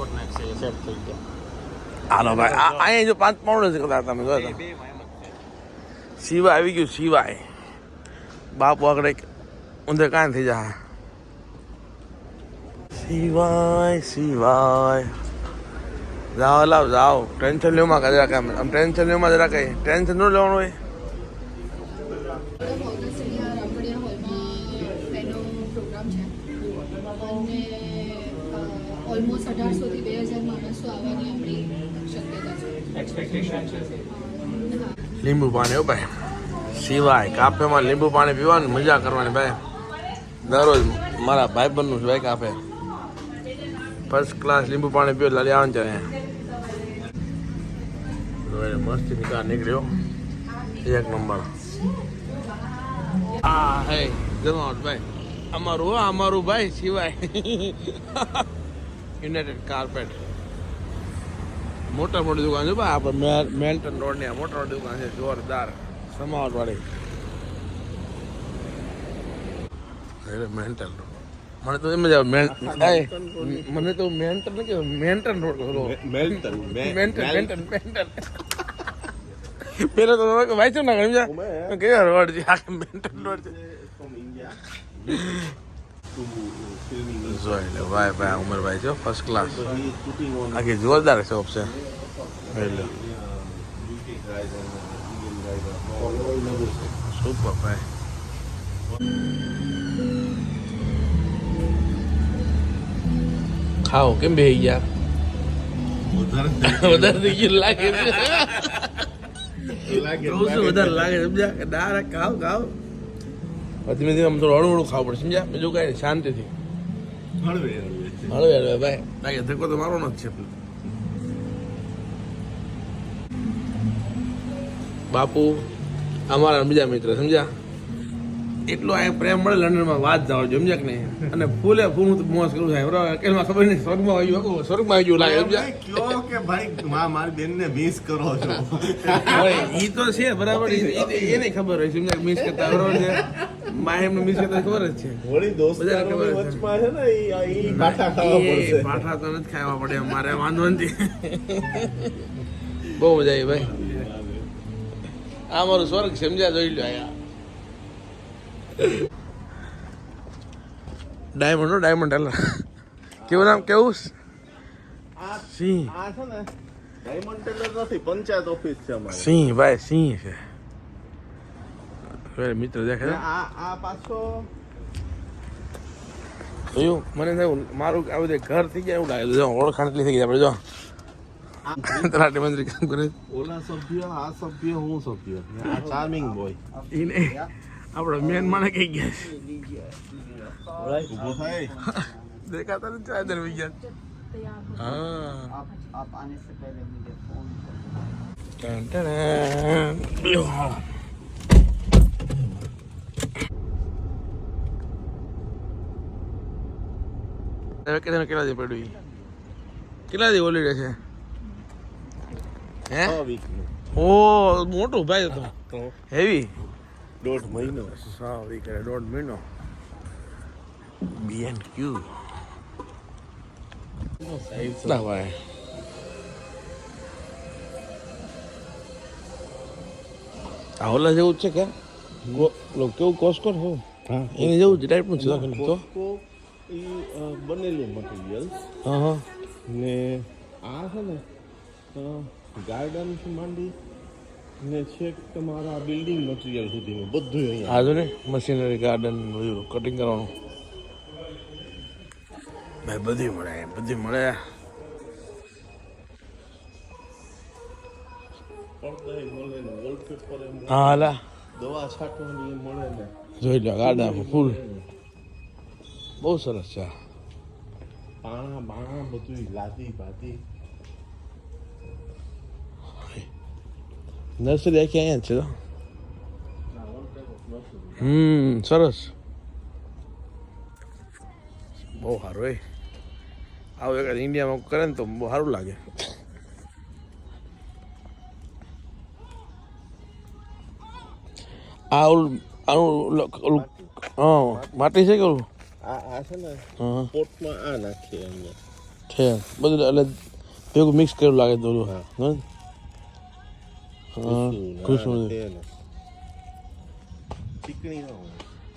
રાજકોટ છે સેટ થઈ ગયા. હાલો ભાઈ આ અહીંયા જો પાંચ પાઉન્ડ જ કદાચ તમે જો સિવાય આવી ગયું સિવાય બાપુ આગળ ઊંધે કાંઈ થઈ જાય. સિવાય સિવાય જાઓ લાવ જાઓ. ટેન્શન લેવામાં જરા કાંઈ આમ ટેન્શન લેવામાં જરા કંઈ. ટેન્શન ન લેવાનું હોય. અઢારસોથી બે હજાર માણસો આવવાની આપણી શક્યતા છે. એક્સપેક્ટેશન છે. હા. લીંબુ પાણી હો ભાઈ. સિવાય કાફેમાં લીંબુ પાણી પીવાની મજા કરવાની ભાઈ. દરરોજ મારા ભાઈબંધનું છે ભાઈ કાફે. ફર્સ્ટ ક્લાસ લીંબુ પાણી પીવો લાલી આવે છે અહીંયા મસ્તી નિકાલ નીકળ્યો એક નંબર. હા હે જમાવટ ભાઈ. અમારું હો અમારું ભાઈ સિવાય. યુનાઇટેડ કાર્પેટ મોટા મોટી દુકાન છે ભાઈ આપણે મેલ્ટન રોડની આ મોટા મોટી દુકાન છે જોરદાર. સમાવટ વાળી. Mental road. મને તો એમ જ આવે મેન તો મેન્ટન કે મેન્ટન રોડ ઓલો મેન્ટન મેન્ટન મેન્ટન મેન્ટન પેલો તો વાંચ્યું ના ગણી જા કયો રોડ છે આ મેન્ટલ રોડ છે. જોઈ લે ભાઈ ભાઈ ઉમરભાઈ છે ફર્સ્ટ ક્લાસ આખી જોરદાર શોપ છે જોઈ લો સુપર ભાઈ ખાઓ કેમ બે ગયા વધારે થઈ ગયું લાગે છે કહું છું વધારે લાગે છે, સમજ્યા કે ડાયરેક્ટ ખાવ ખાવ પછી ધીમે ધીમે આમ થોડું હળવું હળવું ખાવું પડે. સમજ્યા? બીજું કઈ નહીં શાંતિથી. હળવે. હળવે ભાઈ. ભાઈ ધક્કો તો મારો નથી છે. બાપુ અમારા બીજા મિત્ર સમજ્યા? એટલો અહીંયા પ્રેમ મળે લંડનમાં? વાત જાવ સમજે કે નહીં? અને ફૂલે ફૂલ હું મોસ કરું થાય બરાબર? ખબર નહીં સ્વર્ગમાં આવી ગયું. સ્વર્ગમાં આવી ગયું લાગે સમજે કે ભાઈ માં મારી બેન ને મિસ કરો છો? એ ઈ તો છે બરાબર? એને ખબર હોય સમજે મિસ કરતા બરાબર છે? માય એમને મિસ કરતા ખબર જ છે. વળી દોસ્તારો વચમાં છે ને ઈ પાઠા ખાવા પડશે. પાઠા તો નથી ખાવા પડે મારે વાંધો નથી. બહુ મજા આવી ભાઈ. આ મારું સ્વર્ગ સમજ્યા? જોઈ લો આયા. Diamond diamond hello. કેવું નામ કેવું? આ સિંહ. આ છે ને ડાયમંડ ટેલર નથી પંચાયત ઓફિસ છે અમારે. સિંહ ભાઈ સિંહ છે. હવે મિત્ર દેખે આ આ પાછો જોયું? મને થયું મારું આ બધે ઘર થઈ ગયા એવું લાગે. જો ઓળખાણ એટલી થઈ ગઈ આપણે જો. તલાટી મંત્રી કામ કરે ઓલા સભ્ય આ સભ્ય હું સભ્ય. આ ચાર્મિંગ બોય ઈ આપડે મેન મને કઈ ગયા છે? દેખાતા નથી ચાદર વિજ્ઞાન. હા આપ આને સે પહેલે મુજે ફોન કેટલા કેટલા પડ્યું કેટલા દી ઓલી છે? હે? ઓ મોટું ભાઈ હતો. હેવી દોઢ મહિનો. સાવ ઈ કરે દોઢ મહિનો. બી એન્ડ ક્યુ ના ભાઈ. આ ઓલા જેવું છે કે? કેવું કોસ્કો છે? હા એને જેવું જ ટાઈપનું છે. તો? કોસ્કો એ બનેલું મટીરિયલ હા હા. ને આ છે ને ગાર્ડન માંડી. ને છેક તમારા બિલ્ડિંગ મટીરિયલ સુધીનું બધું અહીંયા. ને મશીનરી ગાર્ડન બધું કટિંગ કરવાનું. ભાઈ બધી મળે બધી મળે. હા હાલા. દવા છાંટવાની મળે ને. જોઈ લો ગાર્ડન ફૂલ બહુ સરસ છે. પાણા બાણા બધું લાદી ભાતી નર્સરી આખી અહીંયા જ છે તો હમ સરસ બહુ સારું એ આવું એક ઇન્ડિયામાં કરે ને તો બહુ સારું લાગે આ ઓલું આનું ઓલું- ઓલું હા માટી છે કે ઓલું આ આ છે ને હા પોટમાં આ નાખીએ છે બધું એટલે ભેગું મિક્સ કરેલું લાગે દોરું હા. હા હોય.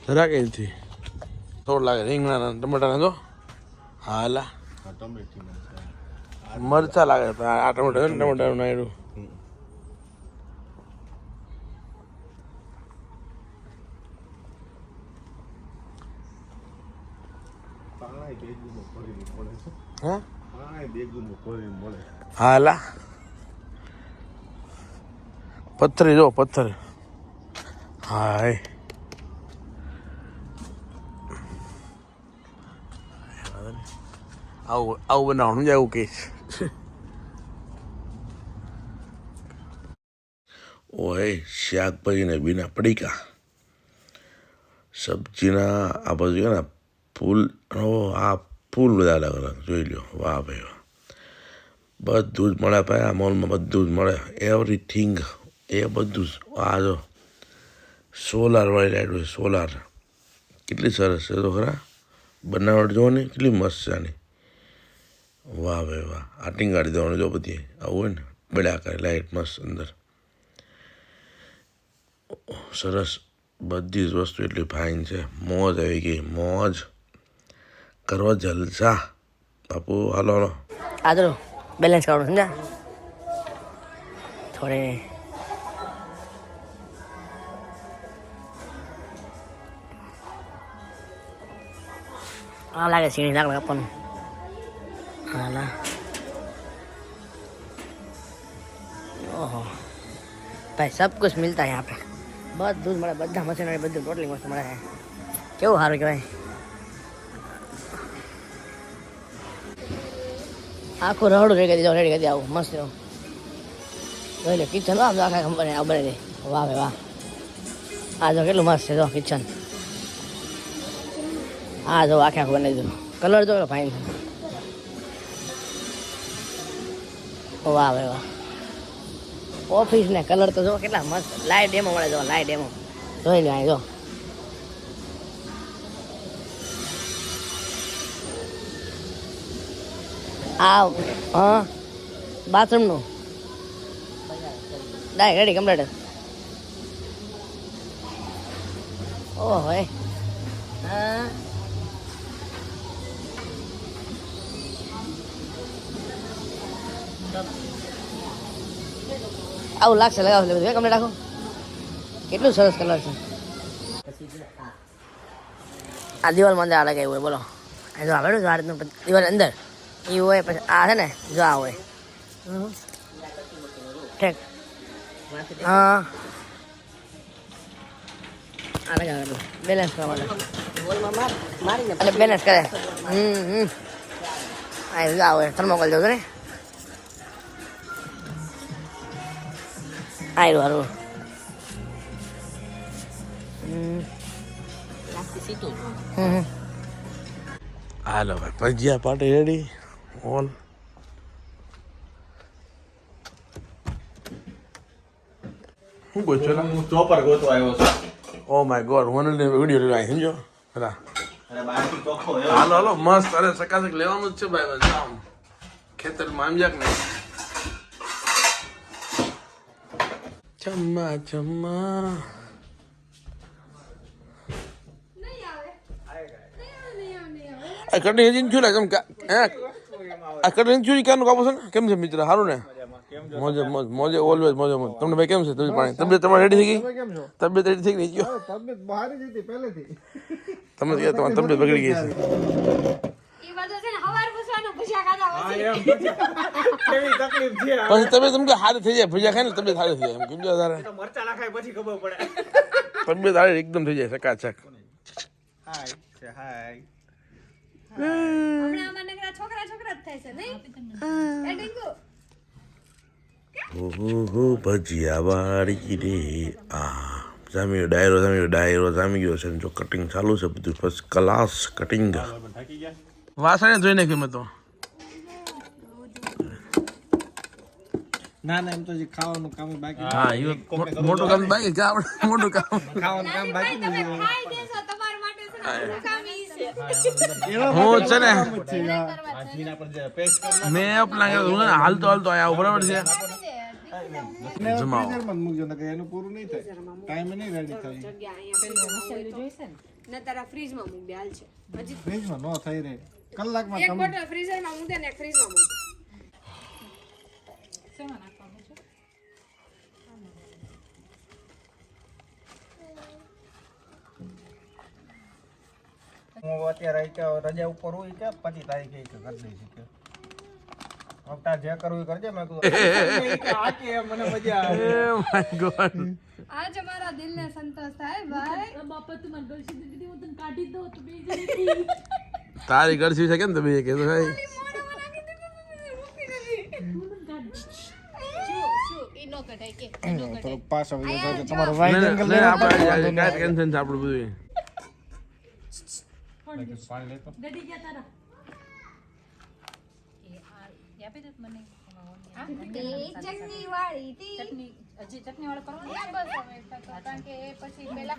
જરાક એથી થોડું લાગે રીંગણા ટમાટા તો હાલા મરચાં. લાગે આ ટમેટા ટમાટા નાયડું હા? પાણાય બેગુમાં ભરીને મળે હા લા પથ્થર જો, પથ્થર. હાય. આવું આવું બનાવવાનું જ આવું કહીશ ઓય શાકભાજીને બીના પડીકા. સબ્જીના, આ બાજુ છે ને, ફૂલ આ ફૂલ બધા અલગ અલગ, જોઈ લો વાહ ભાઈ વાહ. બધું જ મળે ભાઈ, આ મોલમાં બધું જ મળે. એવરીથિંગ એ બધું આ જો સોલાર વાળી લાઈટ હોય, સોલાર. કેટલી સરસ છે તો ખરા. બનાવટ જો ને કેટલી મસ્ત છે આની. વાહ ભાઈ વાહ. આટિંગ ગાડી દેવાનું જો બધી. આવું હોય ને બળ્યા કરે લાઈટ મસ્ત અંદર. સરસ. બધી જ વસ્તુ એટલી ફાઇન છે. મોજ આવી ગઈ, મોજ. કરવા જલસા. બાપુ, હાલો હાલો. આદરો બેલેન્સ કાઢો સમજા થોડે આ લાગે સીણી લાકડા આપવાનું હાલા ઓહો ભાઈ સબ મિલતા હે આપણે મળે બધા મશીનરી બધું ટોટલી વસ્તુ મળે કેવું સારું કહેવાય આખું રવડું રેડી દીધું રેડી કરી આવું મસ્ત રહ્યું જોઈ કિચન આમ આખા કંપની આ બને વાહ વાહ આ જો કેટલું મસ્ત છે જો કિચન આ જો આખે આખું બનાવી દીધું કલર જો ફાઇન વાહ ભાઈ વાહ. ઓફિસ ને કલર તો જો કેટલા મસ્ત. લાઈટ ડેમો મળે જો લાઇટ ડેમો જોઈ લે અહીં, જો. આ, હા. બાથરૂમનું ડાય રેડી કમ્પ્લીટ ઓહો હે. આવું લાગશે લગાવ એટલે બધું કમ્પ્લીટ રાખો. કેટલું સરસ કલર છે. આ દિવાલમાં અંદર આ લગાવ્યું હોય બોલો. જો આવેલું આ રીતનું દિવાલ અંદર. એ હોય પછી આ છે ને જો આ હોય. ઠીક. હા. આ બેલેન્સ કરવા માટે એટલે બેલેન્સ કરે. હમ હમ. આ જો આ થર્મોકોલ જોજો ને. હમ હમ. હાલો ભાઈ ભજીયા પાટી રેડી ઓલ હું છો હું ચોપર ગોતવા આવ્યો છું. ઓ માય ગોડ મને વીડિયો લેવા સમજો? એવો. હાલો હાલો મસ્ત. અરે સકાસક લેવાનું જ છે ભાઈ આમ ખેતરમાં આમ જાક ને. ચમ્મા ચમ્મા આ કટિંગ હજી લાગે કેમ હે? આ કટિંગ શું ક્યાંનું કાપો છે ને? કેમ છે મિત્ર સારું ને? મોજે મોજ મોજે ઓલવેઝ મોજે મોજ. તમને ભાઈ કેમ છે તમે પાણી? તબિયત તમારી રેડી થઈ ગઈ? તબિયત રેડી થઈ ગઈ ગયો તબિયત બહાર જ હતી પહેલેથી. તમે તમારી તબિયત બગડી ગઈ છે એ બધું છે ને હવાર પૂછવાનું ભૂસ્યા ખાધા પછી કેવી તકલીફ છે પછી તમે તમે કે હારી થઈ જાય. ભજીયા ખાય ને તબિયત હારી થઈ જાય. એમ કેમ તારે. મરચા નાખાય પછી ખબર પડે. તબિયત હારી એકદમ થઈ જાય ચકાચક હાય છે હાય. હમણાં આમાં નકરા છોકરા છોકરા જ થાય છે નહીં? એ ટીંકુ ઓહો ભજીયા વાળી રે આ ગયો ડાયરો ગયો ડાયરો સામી ગયો છે જો કટિંગ ચાલુ છે બધું ફર્સ્ટ ક્લાસ કટિંગ વાસણે જોઈને નાખ્યું તો. ના ના એમ તો જે ખાવાનું કામ બાકી હા એ મોટું કામ બાકી છે આપણે મોટું કામ. ખાવાનું કામ બાકી તમે ખાઈ દેશો તમારા માટે છે ને બધું કામ ઈ છે. હું છે ને છે કરવા મીના પર જે પેસ્ટ કર મેં અપના કે હું હાલતો હાલતો આયા બરાબર છે? જમાવો. ફ્રીઝરમાં જ મૂકજો નકર એનું પૂરું નહીં થાય. ટાઈમે નહીં રેડી થાય. જગ્યા અહીંયા જોઈશે ને તારા ફ્રીજમાં મૂક દે હાલ છે. હજી ફ્રીજમાં ન થઈ રહે કલાકમાં એક બોટલ ફ્રીઝરમાં મૂક દે ને એક ફ્રીજમાં મૂક. દે હું અત્યારે કે રજા ઉપર હોય કે પચીસ તારીખે કે કરી દઈશ કે. હપ્તા જે કરવું એ કરજે મેં કીધું આ કે મને મજા આવે. My God. આજ અમારા દિલને સંતોષ થાય ભાઈ. તારી તું મને કેમ તમે હું તને કાઢી દઉં. શું ઈ નો કઢાય કે ઈ નો કઢાય. પાછો video જોજો. તમારો તો ટેન્શન છે આપણું બધું ચટણી વાળી ચટણી હજી ચટણી વાળો કરવાનો બસ હવે કારણ કે એ પછી પેલા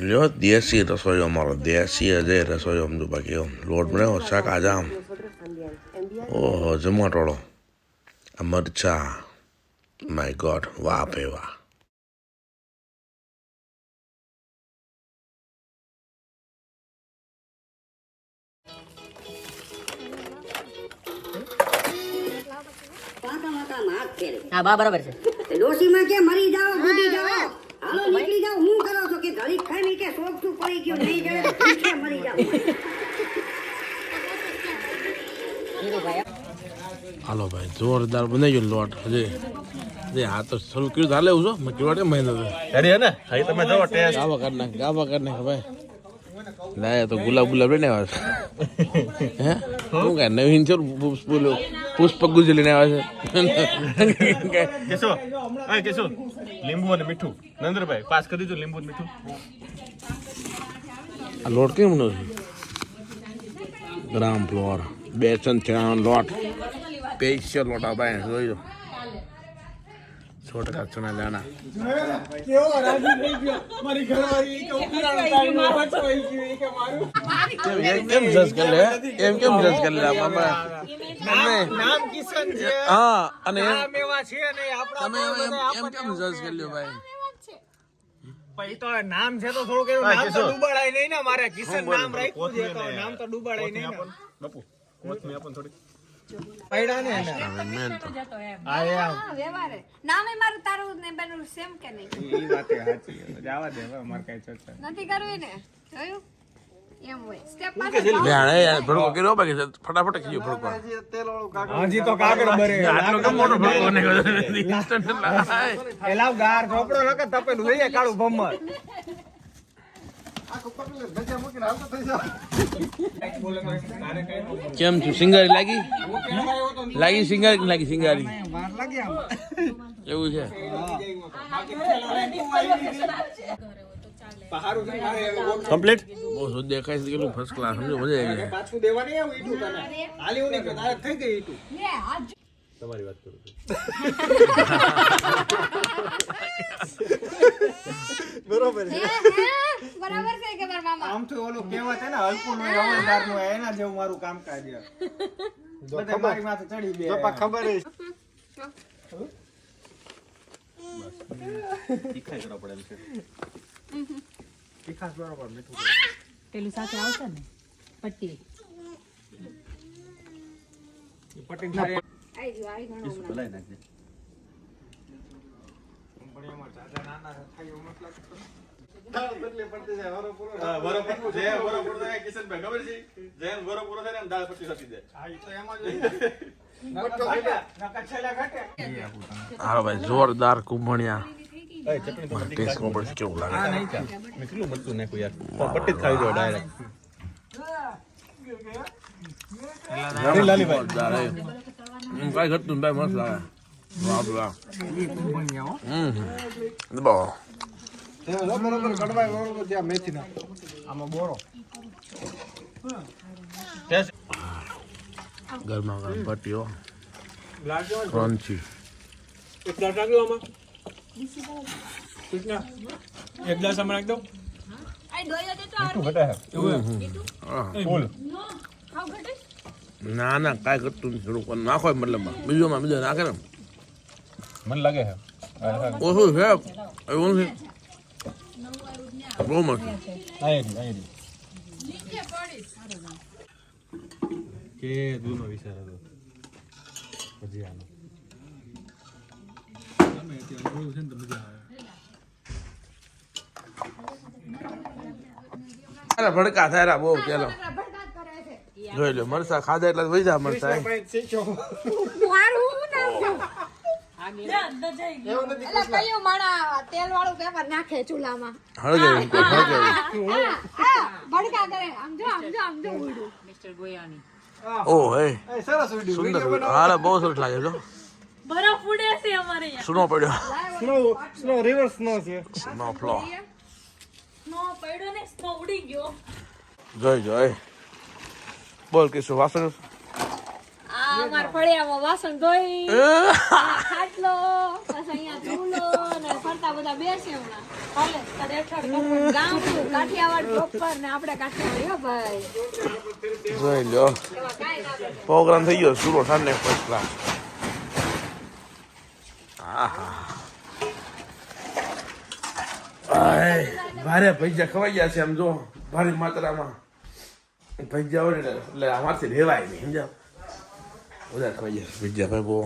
લ્યો દેશી રસોઈ અમારો દેશી અજય રસોઈ અમદુ બાકી આમ લોટ બનાવ્યો શાક આજે આમ. ઓહો જમાટોળો. આ મરચા. માય ગોડ વાહ ભાઈ વાહ. હા બા બરાબર છે. ડોશીમાં કે મરી જાઓ બુડી જાઓ. હાલો નીકળી જાઓ. હું કરો છો કે ઘડી ખાઈ કે શોખ શું પડી ગયું? નહીં જડે તો મરી જાઓ હાલો ભાઈ જોરદાર બનાવી ગયો લોટ. હજી હજી હા તો શરૂ કર્યું. હાલે એવું છો મેં કેવા ટાઈમ મહિનો તો કરી હે ને? હજી તમે જો ટેસ્ટ. ગાવા કર નાખ ગાવા કર નાખ ભાઈ. લાયા તો ગુલાબ ગુલાબ લઈને આવ્યા છે. હે કાંઈ નવીન છે પુષ્પ બોલો પુષ્પ ગુજ લઈને આવ્યા છે. કેશો હા કેશો. લીંબુ અને મીઠું. નંદરભાઈ પાસ કરી દીધું લીંબુ મીઠું. આ લોટ કેમ નો છે? ગ્રામ ફ્લોર. બેસન ચણા લોટ. સ્પેશિયલ લોટ આ ભાઈ જોઈ સો ટકા ચણા કેવો કેમ જજ કરી લે એમ કેમ જજ કરી લે મામા નામ નામ કિશન છે. હા અને એમ એવા છે ને તમે એમ એમ કેમ જજ કરી લ્યો ભાઈ? પછી તો નામ છે તો થોડુંક એવું હા, નામ તો ડૂબાડાય નહીં ને મારે કિશન નામ રાખ્યું છે તો નામ તો ડૂબાડાય નહીં ને. બાપુ કોથમી આપો ને થોડી પૈડા ને એને. મેન તો. હા એ આમ હા વ્યવહારે. નામે મારું તારું ને બેનું સેમ કે નહીં? ઈ વાતે સાચી જવા દે હવે અમારે કઈ ચર્ચા નથી કરવી ને? જોયું? એમ હોય. સ્ટેપ લે આણે યાર ભડકો કર્યો બાકી છે. ફટાફટ કીધું ભડકો હજી તો કાગળ ભરે આટલો કેમ મોટો ભડકો નીકળ્યો ઇન્સ્ટન્ટ લાય એ લાવ ગાર ચોપડો નકર તપેલું લઈએ કાળું ભમર કેમ છું સિંગારી લાગી લાગી સિંગારી કે લાગી સિંગારી એવું છે કમ્પ્લીટ બહુ શુદ્ધ દેખાય છે કેટલું ફર્સ્ટ ક્લાસ સમજો મજા આવી જાય પાછું દેવા નહીં આવું ઈટું તને હાલી એવું નહીં કે તારે થઈ ગઈ ઈટું તમારી વાત કરું છું બરોબર છે બરાબર છે કે મારા મામા? આમ તો ઓલું કહેવત છે ને હલકું નું હવલદાર નો એના જેવું મારું કામકાજ છે. બધા મારી માથે ચડી બે ખબર તીખાઈ કરવા પડે એમ છે તીખાસ બરોબર મીઠું પેલું સાથે આવશે ને પટ્ટી. પટ્ટી આઈ ગયો આવી ગયો ભલાઈ નાખજે કંપનીમાં દાદા નાના થાય એવું મતલબ હા, વરો પૂરું છે, વરો પૂરું થાય, કિશનભાઈ, ખબર છે? જેમ વરો પૂરો થાય ને દાળ પટ્ટી થતી જાય. હા તો એમ જ હોય નકર ઘટે, નકર છેલ્લે ઘટે. હાલો ભાઈ જોરદાર કુંભણિયા. ટેસ્ટ પડશે કેવું લાગે. મેં કેટલું મળતું નાખ્યું યાર. પટ્ટી જ જોઈએ direct. જોરદાર હે. કાંઈ ઘટતું ને ભાઈ મસ્ત લાગે. વાહ વાહ. હમ હમ. બહુ બરોબર કડવાય બરોબર ત્યાં મેથી નાખો. આમાં બોરો. ગરમા ગરમ પટ્ટીઓ. ક્રન્ચી. એક ગ્લાસ નાખજો આમાં. એક ગ્લાસ આમાં નાખ દો. આઈ ડોયો દે તો ઘટે છે. હા. ફૂલ. હાવ ઘટે? ના ના કાંઈ કરતું નથી. નાખો મતલબ બીજોમાં બીજુંમાં બીજો નાખે ને મને લાગે છે. ઓછું છે. એવું નથી. બહુ મસ્ત કે દૂનો વિચાર હતો પછી આનો અરે ભડકા થાય બહુ ચલો જોઈ લો મરસા ખાધા એટલે વૈજા મરસા બહુ સરસ લાગે છો બરફ ઉડે છે અમારે સુનો પડ્યો. સ્નો સ્નો રિવર્સ સ્નો છે. Snow flow. સ્નો પડ્યો ને સ્નો ઉડી ગયો. જોઈ જોઈ બોલ કે શું વાસણ? અમાર ફળિયામાં વાસણ ધોઈ ખાટલો અહીંયા ધૂલો ને ફરતા બધા બેસે હમણાં. ભલે કરવું. ગામડું કાઠિયાવાડ પ્રોપર ને આપણે કાઠિયાવાડ ભાઈ. જોઈ લો. પ્રોગ્રામ થઈ ગયો સુરો ઠાને ફર્સ્ટ ક્લાસ ભારે ભજીયા ખવાઈ ગયા છે આમ જો ભારે માત્રામાં. ભજીયા હોય ને એટલે અમારથી રેવાય નહીં સમજાવ વધારે ખવાઈ ગયા ભજીયા ભાઈ બહુ